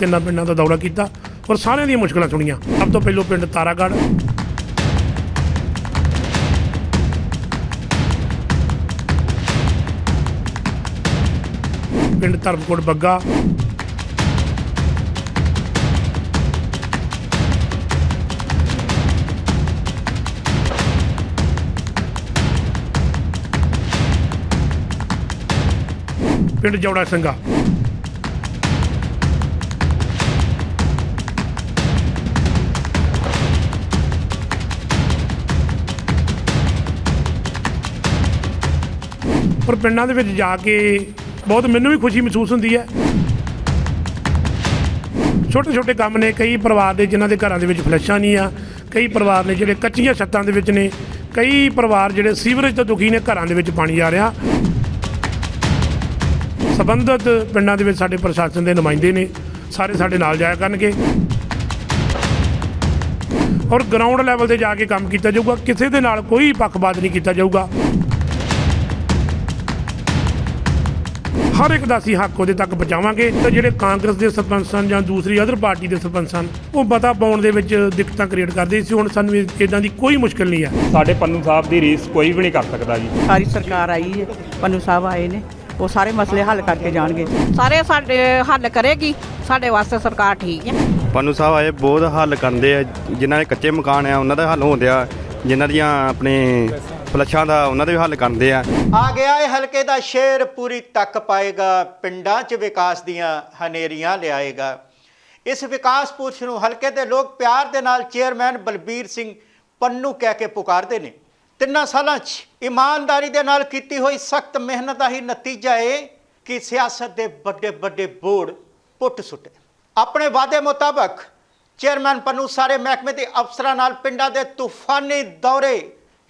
ਤਿੰਨਾਂ ਪਿੰਡਾਂ ਦਾ ਦੌਰਾ ਕੀਤਾ ਔਰ ਸਾਰਿਆਂ ਦੀਆਂ ਮੁਸ਼ਕਲਾਂ ਸੁਣੀਆਂ। ਸਭ ਤੋਂ ਪਹਿਲੋਂ ਪਿੰਡ ਤਾਰਾਗੜ ਪਿੰਡ ਧਰਮਕੋਟ ਬੱਗਾ। ਪਿੰਡ ਜੌੜਾ ਸਿੰਘਾ। ਪਰ ਪਿੰਡਾਂ ਦੇ ਵਿੱਚ ਜਾ ਕੇ ਬਹੁਤ ਮੈਨੂੰ ਵੀ ਖੁਸ਼ੀ ਮਹਿਸੂਸ ਹੁੰਦੀ ਹੈ। ਛੋਟੇ ਛੋਟੇ ਕੰਮ ਨੇ, ਕਈ ਪਰਿਵਾਰ ਦੇ ਜਿਨ੍ਹਾਂ ਦੇ ਘਰਾਂ ਦੇ ਵਿੱਚ ਫਲੈਸ਼ਾਂ ਨਹੀਂ ਆ, ਕਈ ਪਰਿਵਾਰ ਨੇ ਜਿਹੜੇ ਕੱਚੀਆਂ ਛੱਤਾਂ ਦੇ ਵਿੱਚ ਨੇ, ਕਈ ਪਰਿਵਾਰ ਜਿਹੜੇ ਸੀਵਰੇਜ ਤੋਂ ਦੁਖੀ ਨੇ, ਘਰਾਂ ਦੇ ਵਿੱਚ ਪਾਣੀ ਆ ਰਿਹਾ। ਸਬੰਧਤ ਪਿੰਡਾਂ ਦੇ ਵਿੱਚ ਸਾਡੇ ਪ੍ਰਸ਼ਾਸਨ ਦੇ ਨੁਮਾਇੰਦੇ ਨੇ, ਸਾਰੇ ਸਾਡੇ ਨਾਲ ਜਾਇਆ ਕਰਨਗੇ। ਔਰ ਗਰਾਊਂਡ ਲੈਵਲ ਤੇ ਜਾ ਕੇ ਕੰਮ ਕੀਤਾ ਜਾਊਗਾ, ਕਿਸੇ ਦੇ ਨਾਲ ਕੋਈ ਪੱਖਪਾਤ ਨਹੀਂ ਕੀਤਾ ਜਾਊਗਾ। ਹਰ ਇੱਕ ਦਾ ਅਸੀਂ ਹੱਕ ਉਹਦੇ ਤੱਕ ਪਹੁੰਚਾਵਾਂਗੇ। ਤੇ ਜਿਹੜੇ ਕਾਂਗਰਸ ਦੇ ਸਰਪੰਚ ਸਨ ਜਾਂ ਦੂਸਰੀ ਅਦਰ ਪਾਰਟੀ ਦੇ ਸਰਪੰਚ ਸਨ ਉਹ ਮਤਾ ਪਾਉਣ ਦੇ ਵਿੱਚ ਦਿੱਕਤਾਂ ਕ੍ਰੀਏਟ ਕਰਦੇ ਸੀ। ਹੁਣ ਸਾਨੂੰ ਇਦਾਂ ਦੀ ਕੋਈ ਮੁਸ਼ਕਲ ਨਹੀਂ ਹੈ। ਸਾਡੇ ਪੰਨੂ ਸਾਹਿਬ ਦੀ ਰੀਸ ਕੋਈ ਵੀ ਨਹੀਂ ਕਰ ਸਕਦਾ ਜੀ। ਸਾਰੀ ਸਰਕਾਰ ਆਈ ਹੈ ਪੰਨੂ ਸਾਹਿਬ ਆਏ ਨੇ ਉਹ ਸਾਰੇ ਮਸਲੇ ਹੱਲ ਕਰਕੇ ਜਾਣਗੇ। ਸਾਰੇ ਸਾਡੇ ਹੱਲ ਕਰੇਗੀ ਸਾਡੇ ਵਾਸਤੇ ਸਰਕਾਰ ਠੀਕ ਹੈ। ਪੰਨੂ ਸਾਹਿਬ ਆਏ ਬਹੁਤ ਹੱਲ ਕਰਦੇ ਆ। ਜਿਨ੍ਹਾਂ ਦੇ ਕੱਚੇ ਮਕਾਨ ਆ ਉਹਨਾਂ ਦਾ ਹੱਲ ਹੁੰਦੇ ਆ ਜਿਨ੍ਹਾਂ ਦੀਆਂ ਆਪਣੇ ਫਲੱਸ਼ਾਂ ਦਾ ਉਹਨਾਂ ਦੇ ਵੀ ਹੱਲ ਕਰਦੇ ਆ। ਆ ਗਿਆ ਇਹ ਹਲਕੇ ਦਾ ਸ਼ੇਰ, ਪੂਰੀ ਤੱਕ ਪਾਏਗਾ, ਪਿੰਡਾਂ 'ਚ ਵਿਕਾਸ ਦੀਆਂ ਹਨੇਰੀਆਂ ਲਿਆਏਗਾ। ਇਸ ਵਿਕਾਸ ਪੁਰਸ਼ ਨੂੰ ਹਲਕੇ ਦੇ ਲੋਕ ਪਿਆਰ ਦੇ ਨਾਲ ਚੇਅਰਮੈਨ ਬਲਬੀਰ ਸਿੰਘ ਪੰਨੂ ਕਹਿ ਕੇ ਪੁਕਾਰਦੇ ਨੇ। ਤਿੰਨਾਂ ਸਾਲਾਂ 'ਚ ਇਮਾਨਦਾਰੀ ਦੇ ਨਾਲ ਕੀਤੀ ਹੋਈ ਸਖਤ ਮਿਹਨਤ ਦਾ ਹੀ ਨਤੀਜਾ ਏ ਕਿ ਸਿਆਸਤ ਦੇ ਵੱਡੇ ਵੱਡੇ ਬੋਰਡ ਪੁੱਟ ਸੁੱਟੇ। ਆਪਣੇ ਵਾਅਦੇ ਮੁਤਾਬਕ ਚੇਅਰਮੈਨ ਪੰਨੂ ਸਾਰੇ ਮਹਿਕਮੇ ਦੇ ਅਫਸਰਾਂ ਨਾਲ ਪਿੰਡਾਂ ਦੇ ਤੂਫਾਨੀ ਦੌਰੇ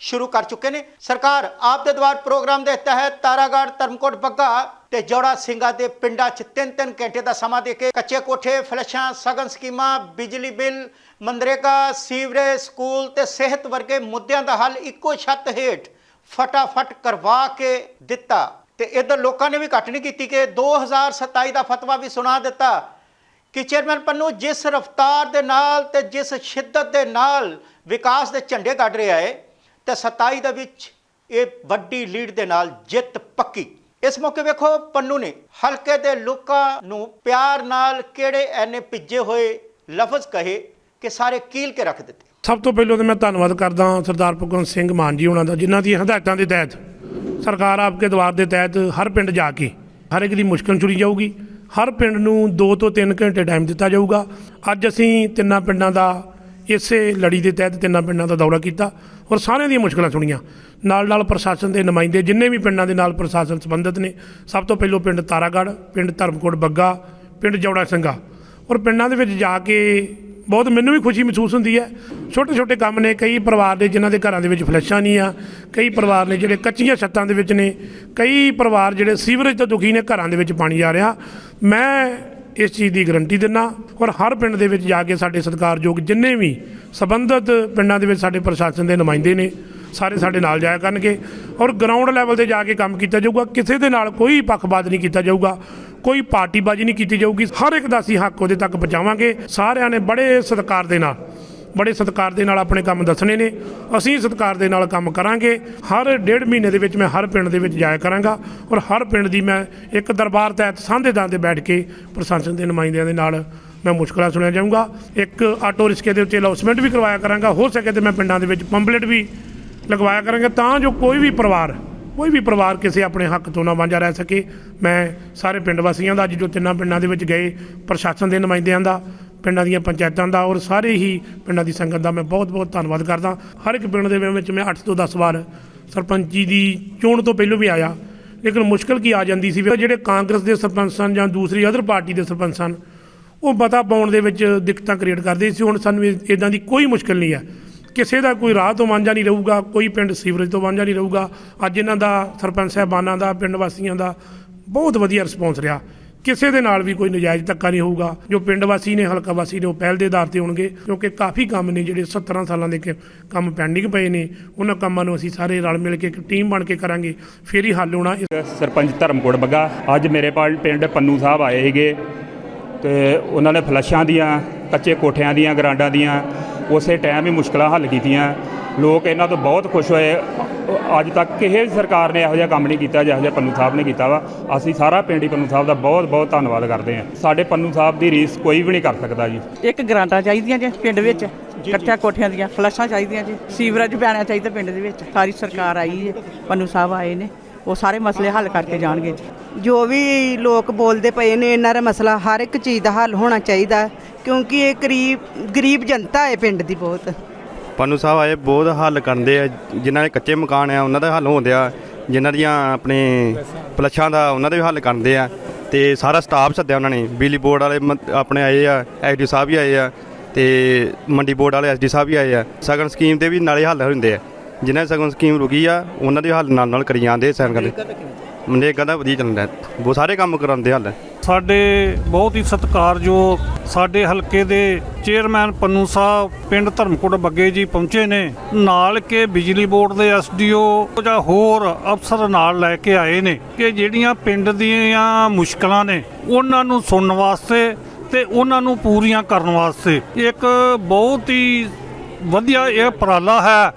ਸ਼ੁਰੂ ਕਰ ਚੁੱਕੇ ਨੇ। ਸਰਕਾਰ ਆਪ ਦੇ ਦਵਾਰ ਪ੍ਰੋਗਰਾਮ ਦੇ ਤਹਿਤ ਤਾਰਾਗੜ੍ਹ, ਧਰਮਕੋਟ, ਬੱਗਾ ਤੇ ਜੋੜਾ ਸਿੰਘਾ ਦੇ ਪਿੰਡਾਂ 'ਚ 3-3 ਘੰਟੇ ਦਾ ਸਮਾਂ ਦੇ ਕੇ ਕੱਚੇ ਕੋਠੇ, ਫਲਸ਼ਾਂ, ਸਗਨ ਸਕੀਮਾਂ, ਬਿਜਲੀ ਬਿੱਲ ਮੰਦਰੇਗਾ ਸੀਵਰੇਜ ਸਕੂਲ ਤੇ ਸਿਹਤ ਵਰਗੇ ਮੁੱਦਿਆਂ ਦਾ ਹੱਲ ਇੱਕੋ ਛੱਤ ਹੇਠ ਫਟਾਫਟ ਕਰਵਾ ਕੇ ਦਿੱਤਾ। ਤੇ ਇਧਰ ਲੋਕਾਂ ਨੇ ਵੀ ਘੱਟ ਨਹੀਂ ਕੀਤੀ ਕਿ 2027 ਦਾ ਫਤਵਾ ਵੀ ਸੁਣਾ ਦਿੱਤਾ ਕਿ ਚੇਅਰਮੈਨ ਪੰਨੂ ਜਿਸ ਰਫਤਾਰ ਦੇ ਨਾਲ ਤੇ ਜਿਸ ਸ਼ਿੱਦਤ ਦੇ ਨਾਲ ਵਿਕਾਸ ਦੇ ਝੰਡੇ ਕੱਢ ਰਿਹਾ ਹੈ ਤੇ 27 ਦੇ ਵਿੱਚ ਇਹ ਵੱਡੀ ਲੀਡ ਦੇ ਨਾਲ ਜਿੱਤ ਪੱਕੀ। ਇਸ ਮੌਕੇ ਵੇਖੋ ਪੰਨੂ ਨੇ ਹਲਕੇ ਦੇ ਲੋਕਾਂ ਨੂੰ ਪਿਆਰ ਨਾਲ ਕਿਹੜੇ ਐਨੇ ਭਿੱਜੇ ਹੋਏ ਲਫ਼ਜ਼ ਕਹੇ ਕਿ ਸਾਰੇ ਕੀਲ ਕੇ ਰੱਖ ਦਿੱਤੇ। ਸਭ ਤੋਂ ਪਹਿਲਾਂ ਤਾਂ ਮੈਂ ਧੰਨਵਾਦ ਕਰਦਾ ਸਰਦਾਰ ਭਗਵੰਤ ਸਿੰਘ ਮਾਨ ਜੀ ਉਹਨਾਂ ਦਾ, ਜਿਨ੍ਹਾਂ ਦੀ ਹਦਾਇਤਾਂ ਦੇ ਤਹਿਤ ਸਰਕਾਰ ਆਪਕੇ ਦਵਾਰ ਦੇ ਤਹਿਤ ਹਰ ਪਿੰਡ ਜਾ ਕੇ ਹਰ ਇੱਕ ਦੀ ਮੁਸ਼ਕਲ ਸੁਣੀ ਜਾਊਗੀ। ਹਰ ਪਿੰਡ ਨੂੰ 2 ਤੋਂ 3 ਘੰਟੇ ਟਾਈਮ ਦਿੱਤਾ ਜਾਊਗਾ। ਅੱਜ ਅਸੀਂ ਤਿੰਨਾਂ ਪਿੰਡਾਂ ਦਾ ਇਸੇ ਲੜੀ ਦੇ ਤਹਿਤ ਤਿੰਨਾਂ ਪਿੰਡਾਂ ਦਾ ਦੌਰਾ ਕੀਤਾ ਔਰ ਸਾਰਿਆਂ ਦੀਆਂ ਮੁਸ਼ਕਲਾਂ ਸੁਣੀਆਂ। ਨਾਲ ਨਾਲ ਪ੍ਰਸ਼ਾਸਨ ਦੇ ਨੁਮਾਇੰਦੇ ਜਿੰਨੇ ਵੀ ਪਿੰਡਾਂ ਦੇ ਨਾਲ ਪ੍ਰਸ਼ਾਸਨ ਸੰਬੰਧਿਤ ਨੇ, ਸਭ ਤੋਂ ਪਹਿਲਾਂ ਪਿੰਡ ਤਾਰਾਗੜ੍ਹ, ਪਿੰਡ ਧਰਮਕੋਟ ਬੱਗਾ, ਪਿੰਡ ਜੌੜਾ ਸਿੰਘਾ। ਔਰ ਪਿੰਡਾਂ ਦੇ ਵਿੱਚ ਜਾ ਕੇ ਬਹੁਤ ਮੈਨੂੰ ਵੀ ਖੁਸ਼ੀ ਮਹਿਸੂਸ ਹੁੰਦੀ ਹੈ। ਛੋਟੇ ਛੋਟੇ ਕੰਮ ਨੇ, ਕਈ ਪਰਿਵਾਰ ਦੇ ਜਿਨ੍ਹਾਂ ਦੇ ਘਰਾਂ ਦੇ ਵਿੱਚ ਫਲੈਸ਼ਾਂ ਨਹੀਂ ਆ, ਕਈ ਪਰਿਵਾਰ ਨੇ ਜਿਹੜੇ ਕੱਚੀਆਂ ਛੱਤਾਂ ਦੇ ਵਿੱਚ ਨੇ, ਕਈ ਪਰਿਵਾਰ ਜਿਹੜੇ ਸੀਵਰੇਜ ਤੋਂ ਦੁਖੀ ਨੇ, ਘਰਾਂ ਦੇ ਵਿੱਚ ਪਾਣੀ ਆ ਰਿਹਾ। ਮੈਂ ਇਸ ਚੀਜ਼ ਦੀ ਗਰੰਟੀ ਦਿੰਦਾ ਔਰ ਹਰ ਪਿੰਡ ਦੇ ਵਿੱਚ ਜਾ ਕੇ ਸਾਡੇ ਸਤਿਕਾਰਯੋਗ ਜਿੰਨੇ ਵੀ ਸਬੰਧਤ ਪਿੰਡਾਂ ਦੇ ਵਿੱਚ ਸਾਡੇ ਪ੍ਰਸ਼ਾਸਨ ਦੇ ਨੁਮਾਇੰਦੇ ਨੇ, ਸਾਰੇ ਸਾਡੇ ਨਾਲ ਜਾਇਆ ਕਰਨਗੇ ਔਰ ਗਰਾਊਂਡ ਲੈਵਲ ਤੇ ਜਾ ਕੇ ਕੰਮ ਕੀਤਾ ਜਾਊਗਾ, ਕਿਸੇ ਦੇ ਨਾਲ ਕੋਈ ਪੱਖਪਾਤ ਨਹੀਂ ਕੀਤਾ ਜਾਊਗਾ, ਕੋਈ ਪਾਰਟੀਬਾਜ਼ੀ ਨਹੀਂ ਕੀਤੀ ਜਾਊਗੀ, ਹਰ ਇੱਕ ਦਾ ਅਸੀਂ ਹੱਕ ਉਹਦੇ ਤੱਕ ਪਹੁੰਚਾਵਾਂਗੇ, ਸਾਰਿਆਂ ਨੇ ਬੜੇ ਸਤਿਕਾਰ ਦੇ ਨਾਲ। ਬੜੇ ਸਤਿਕਾਰ ਦੇ ਨਾਲ ਆਪਣੇ ਕੰਮ ਦੱਸਣੇ ਨੇ। ਅਸੀਂ ਸਤਿਕਾਰ ਦੇ ਨਾਲ ਕੰਮ ਕਰਾਂਗੇ। ਹਰ ਡੇਢ ਮਹੀਨੇ ਦੇ ਵਿੱਚ ਮੈਂ ਹਰ ਪਿੰਡ ਦੇ ਵਿੱਚ ਜਾਇਆ ਕਰਾਂਗਾ ਔਰ ਹਰ ਪਿੰਡ ਦੀ ਮੈਂ ਇੱਕ ਦਰਬਾਰ ਤਹਿਤ ਸਾਂਝੇਦਾਰ ਤੇ ਬੈਠ ਕੇ ਪ੍ਰਸ਼ਾਸਨ ਦੇ ਨੁਮਾਇੰਦਿਆਂ ਦੇ ਨਾਲ ਮੈਂ ਮੁਸ਼ਕਲਾਂ ਸੁਣਿਆ ਜਾਊਂਗਾ। ਇੱਕ ਆਟੋ ਰਿਕਸ਼ੇ ਦੇ ਉੱਤੇ ਅਨਾਉਂਸਮੈਂਟ ਵੀ ਕਰਵਾਇਆ ਕਰਾਂਗਾ। ਹੋ ਸਕੇ ਤੇ ਮੈਂ ਪਿੰਡਾਂ ਦੇ ਵਿੱਚ ਪੰਪਲੇਟ ਵੀ ਲਗਵਾਇਆ ਕਰਾਂਗਾ ਤਾਂ ਜੋ ਕੋਈ ਵੀ ਪਰਿਵਾਰ, ਕੋਈ ਵੀ ਪਰਿਵਾਰ ਕਿਸੇ ਆਪਣੇ ਹੱਕ ਤੋਂ ਨਾ ਵਾਂਝਾ ਰਹਿ ਸਕੇ। ਮੈਂ ਸਾਰੇ ਪਿੰਡ ਵਾਸੀਆਂ ਦਾ ਅੱਜ ਜੋ ਤਿੰਨਾਂ ਪਿੰਡਾਂ ਦੇ ਵਿੱਚ ਗਏ ਪ੍ਰਸ਼ਾਸਨ ਦੇ ਨੁਮਾਇੰਦਿਆਂ ਦਾ ਪਿੰਡਾਂ ਦੀਆਂ ਪੰਚਾਇਤਾਂ ਦਾ ਔਰ ਸਾਰੇ ਹੀ ਪਿੰਡਾਂ ਦੀ ਸੰਗਤ ਦਾ ਮੈਂ ਬਹੁਤ-ਬਹੁਤ ਧੰਨਵਾਦ ਕਰਦਾ। ਹਰ ਇੱਕ ਪਿੰਡ ਦੇ ਵਿੱਚ ਮੈਂ 8 ਤੋਂ 10 ਵਾਰ ਸਰਪੰਚੀ ਦੀ ਚੋਣ ਤੋਂ ਪਹਿਲਾਂ ਵੀ ਆਇਆ। ਲੇਕਿਨ ਮੁਸ਼ਕਲ ਕੀ ਆ ਜਾਂਦੀ ਸੀ ਵੀ ਜਿਹੜੇ ਕਾਂਗਰਸ ਦੇ ਸਰਪੰਚ ਸਨ ਜਾਂ ਦੂਸਰੀ ਅਦਰ ਪਾਰਟੀ ਦੇ ਸਰਪੰਚ ਸਨ, ਉਹ ਮਤਾ ਪਾਉਣ ਦੇ ਵਿੱਚ ਦਿੱਕਤਾਂ ਕ੍ਰੀਏਟ ਕਰਦੇ ਸੀ। ਹੁਣ ਸਾਨੂੰ ਇਦਾਂ ਦੀ ਕੋਈ ਮੁਸ਼ਕਲ ਨਹੀਂ ਹੈ। ਕਿਸੇ ਦਾ ਕੋਈ ਰਾਹ ਤੋਂ ਵਾਂਝਾ ਨਹੀਂ ਰਹੂਗਾ, ਕੋਈ ਪਿੰਡ ਸੀਵਰੇਜ ਤੋਂ ਵਾਂਝਾ ਨਹੀਂ ਰਹੂਗਾ। ਅੱਜ ਇਹਨਾਂ ਦਾ ਸਰਪੰਚ ਸਾਹਿਬਾਨਾਂ ਦਾ, ਪਿੰਡ ਵਾਸੀਆਂ ਦਾ ਬਹੁਤ ਵਧੀਆ ਰਿਸਪੌਂਸ ਰਿਹਾ। ਕਿਸੇ ਦੇ ਨਾਲ ਵੀ ਕੋਈ ਨਜਾਇਜ਼ ਧੱਕਾ ਨਹੀਂ ਹੋਊਗਾ। ਜੋ ਪਿੰਡ ਵਾਸੀ ਨੇ, ਹਲਕਾ ਵਾਸੀ ਨੇ ਉਹ ਪਹਿਲ ਦੇ ਆਧਾਰ ਤੇ ਹੋਣਗੇ, ਕਿਉਂਕਿ ਕਾਫੀ ਕੰਮ ਨੇ ਜਿਹੜੇ 17 ਸਾਲਾਂ ਦੇ ਕ- ਕੰਮ ਪੈਂਡਿੰਗ ਪਏ ਨੇ। ਉਹਨਾਂ ਕੰਮਾਂ ਨੂੰ ਅਸੀਂ ਸਾਰੇ ਰਲ ਮਿਲ ਕੇ ਇੱਕ ਟੀਮ ਬਣ ਕੇ ਕਰਾਂਗੇ। ਫਿਰ ਹੀ ਹੱਲ ਹੋਣਾ ਸਰਪੰਚ ਧਰਮਕੋਟ ਬੱਗਾ। ਅੱਜ ਮੇਰੇ ਪਾਲ ਪਿੰਡ ਪੰਨੂ ਸਾਹਿਬ ਆਏ ਸੀਗੇ ਤੇ ਉਹਨਾਂ ਨੇ ਫਲੱਸ਼ਾਂ ਦੀਆਂ, ਕੱਚੇ ਕੋਠਿਆਂ ਦੀਆਂ, ਗਰਾਂਡਾਂ ਦੀਆਂ ਉਸੇ ਟਾਈਮ ਹੀ ਮੁਸ਼ਕਲਾਂ ਹੱਲ ਕੀਤੀਆਂ। ਲੋਕ ਇਹਨਾਂ ਤੋਂ ਬਹੁਤ ਖੁਸ਼ ਹੋਏ। ਅੱਜ ਤੱਕ ਕਿਸੇ ਵੀ ਸਰਕਾਰ ਨੇ ਇਹੋ ਜਿਹਾ ਕੰਮ ਨਹੀਂ ਕੀਤਾ ਜਿਹੋ ਜਿਹਾ ਪੰਨੂ ਸਾਹਿਬ ਨੇ ਕੀਤਾ ਵਾ। ਅਸੀਂ ਸਾਰਾ ਪਿੰਡ ਹੀ ਪੰਨੂ ਸਾਹਿਬ ਦਾ ਬਹੁਤ ਬਹੁਤ ਧੰਨਵਾਦ ਕਰਦੇ ਹਾਂ। ਸਾਡੇ ਪੰਨੂ ਸਾਹਿਬ ਦੀ ਰੀਸ ਕੋਈ ਵੀ ਨਹੀਂ ਕਰ ਸਕਦਾ ਜੀ। ਇੱਕ ਗਰਾਂਟਾਂ ਚਾਹੀਦੀਆਂ ਜੇ ਪਿੰਡ ਵਿੱਚ ਕੱਚਾ ਕੋਠਿਆਂ ਦੀਆਂ ਫਲਸ਼ਾਂ ਚਾਹੀਦੀਆਂ ਜੀ। ਸੀਵਰੇਜ ਪੈਣਾ ਚਾਹੀਦਾ ਪਿੰਡ ਦੇ ਵਿੱਚ। ਸਾਰੀ ਸਰਕਾਰ ਆਈ ਹੈ ਪੰਨੂ ਸਾਹਿਬ ਆਏ ਨੇ। ਉਹ ਸਾਰੇ ਮਸਲੇ ਹੱਲ ਕਰਕੇ ਜਾਣਗੇ ਜੋ। ਵੀ ਲੋਕ ਬੋਲਦੇ ਪਏ ਨੇ, ਇਹਨਾਂ ਦਾ ਮਸਲਾ ਹਰ ਇੱਕ ਚੀਜ਼ ਦਾ ਹੱਲ ਹੋਣਾ ਚਾਹੀਦਾ ਕਿਉਂਕਿ ਇਹ ਗਰੀਬ ਗਰੀਬ ਜਨਤਾ ਹੈ ਪਿੰਡ ਦੀ ਬਹੁਤ। ਪੰਨੂ ਸਾਹਿਬ, ਆਏ ਬਹੁਤ ਹੱਲ ਕਰਦੇ ਆ, ਜਿਨ੍ਹਾਂ ਦੇ ਕੱਚੇ ਮਕਾਨ ਆ, ਉਹਨਾਂ ਦਾ ਹੱਲ ਹੋਣ ਦਿਆ, ਜਿਨ੍ਹਾਂ ਦੀਆਂ ਆਪਣੇ ਪਲੱਛਾਂ ਦਾ ਉਹਨਾਂ ਦੇ ਵੀ ਹੱਲ ਕਰਦੇ ਆ, ਤੇ ਸਾਰਾ ਸਟਾਫ ਸੱਦਿਆ ਉਹਨਾਂ ਨੇ। ਬਿਜਲੀ ਬੋਰਡ ਵਾਲੇ ਆਪਣੇ ਆਏ ਆ ਐਸਡੀ ਸਾਹਿਬ ਵੀ ਆਏ ਆ, ਤੇ ਮੰਡੀ ਬੋਰਡ ਵਾਲੇ ਐਸਡੀ ਸਾਹਿਬ ਵੀ ਆਏ ਆ। ਸਗਨ ਸਕੀਮ ਦੇ ਵੀ ਨਾਲੇ ਹੱਲ ਹੁੰਦੇ ਆ। ਜਿਨ੍ਹਾਂ ਦੀ ਸਗਨ ਸਕੀਮ ਰੁਕੀ ਆ ਉਹਨਾਂ ਦੇ ਹੱਲ ਨਾਲ ਨਾਲ ਕਰੀ ਜਾਂਦੇ ਸੈਨ ਕਰਦੇ। ਮਨਰੇਗਾ ਦਾ ਵਧੀਆ ਚੱਲਦਾ ਬਹੁਤ ਸਾਰੇ ਕੰਮ ਕਰਾਉਂਦੇ ਹੱਲ ਸਾਡੇ ਬਹੁਤ ਹੀ ਸਤਿਕਾਰਯੋਗ ਸਾਡੇ ਹਲਕੇ ਦੇ ਚੇਅਰਮੈਨ ਪੰਨੂ ਸਾਹਿਬ ਪਿੰਡ ਧਰਮਕੋਟ ਬੱਗੇ ਜੀ ਪਹੁੰਚੇ ਨੇ। ਨਾਲ ਕੇ ਬਿਜਲੀ ਬੋਰਡ ਦੇ ਐਸਡੀਓ ਜਾਂ ਹੋਰ ਅਫਸਰ ਨਾਲ ਲੈ ਕੇ ਆਏ ਨੇ ਕਿ ਜਿਹੜੀਆਂ ਪਿੰਡ ਦੀਆਂ ਮੁਸ਼ਕਲਾਂ ਨੇ ਉਹਨਾਂ ਨੂੰ ਸੁਣਨ ਵਾਸਤੇ ਤੇ ਉਹਨਾਂ ਨੂੰ ਪੂਰੀਆਂ ਕਰਨ ਵਾਸਤੇ। ਇੱਕ ਬਹੁਤ ਹੀ ਵਧੀਆ ਇਹ ਉਪਰਾਲਾ ਹੈ।